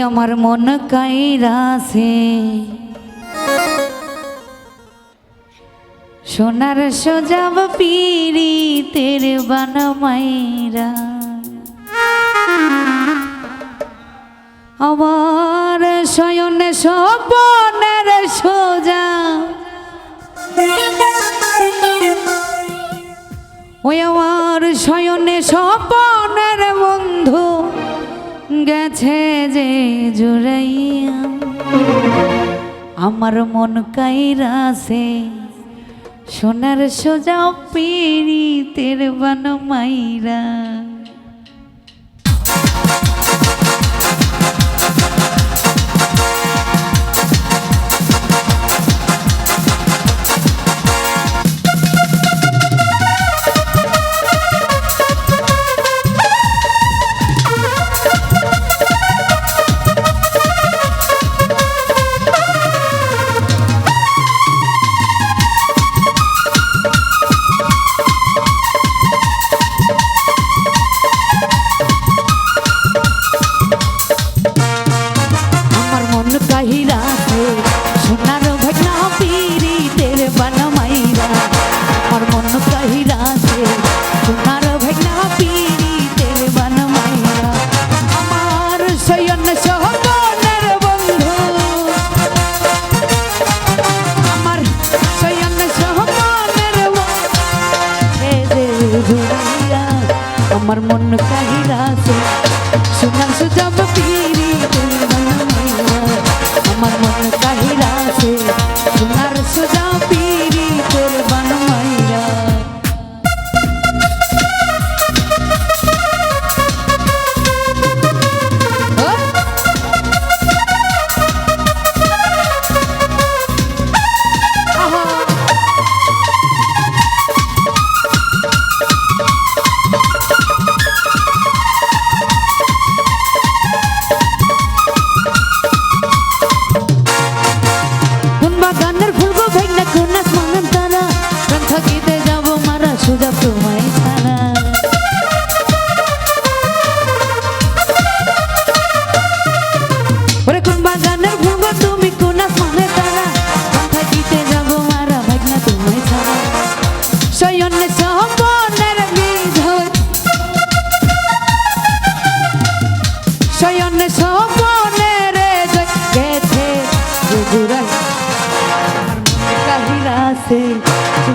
আমার মন কাইরাছে সোনার সোজাব পিরি তের বানমাইরা আমার শয়নে স্বপনের সোজা। ওই আমার শয়নে বন্ধু গেছে যে জুড়াইয়া। আমার মন কাইরাছে সোনার সোজা পিড়ি তের বান মাইরা। বন্ধু আমার মন কাহিরাছে সুনাম সুজাব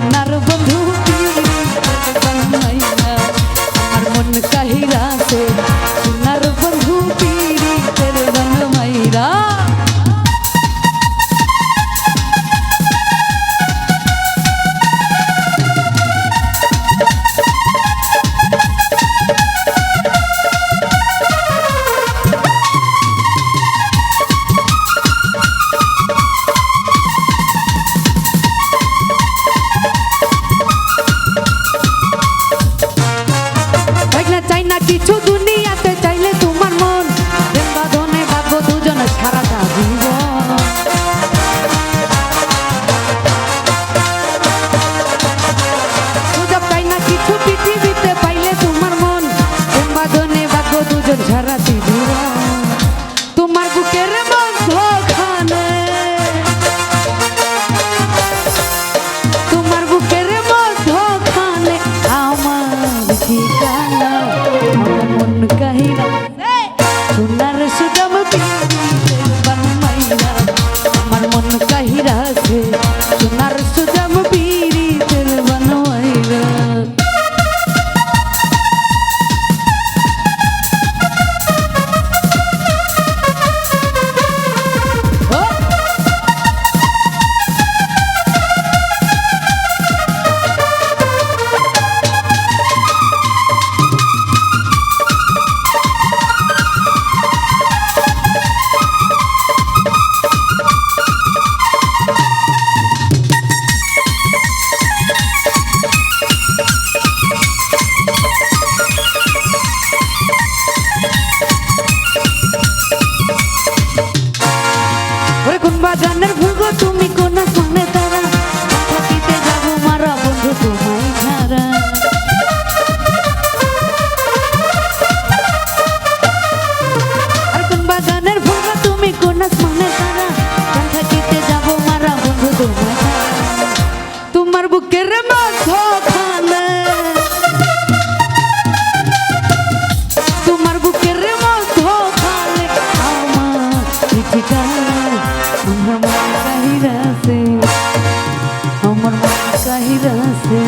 not সুদাম সোনার সুদাম পিন্দি আমার মন কাহিরাছে আমার মন কাহিরাছে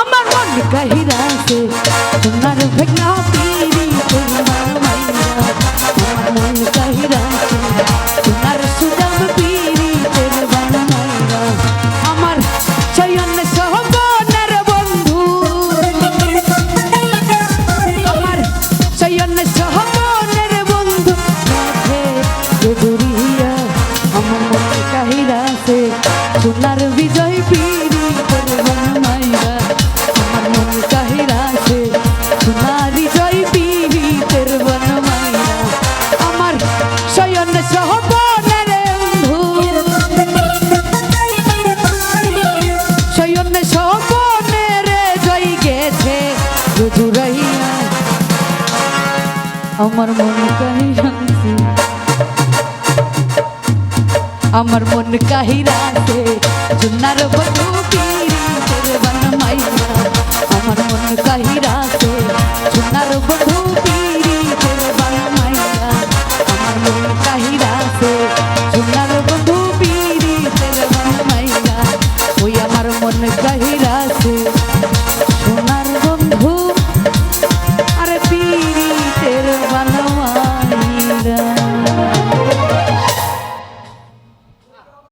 আমার মন কাহিরাছে তোমার ভেঙা পিরি তোমার মাইয়া। আমার মন কাহিরাছে তোমার সুদাম পিরি তোমার মাইয়া। আমার চয়ন সহবনের বন্ধু। আমার চয়ন সহবনের রুজুরাইয়া আমার মন কাহিরাছে আমার মন কাহিরাছে জুনার বধু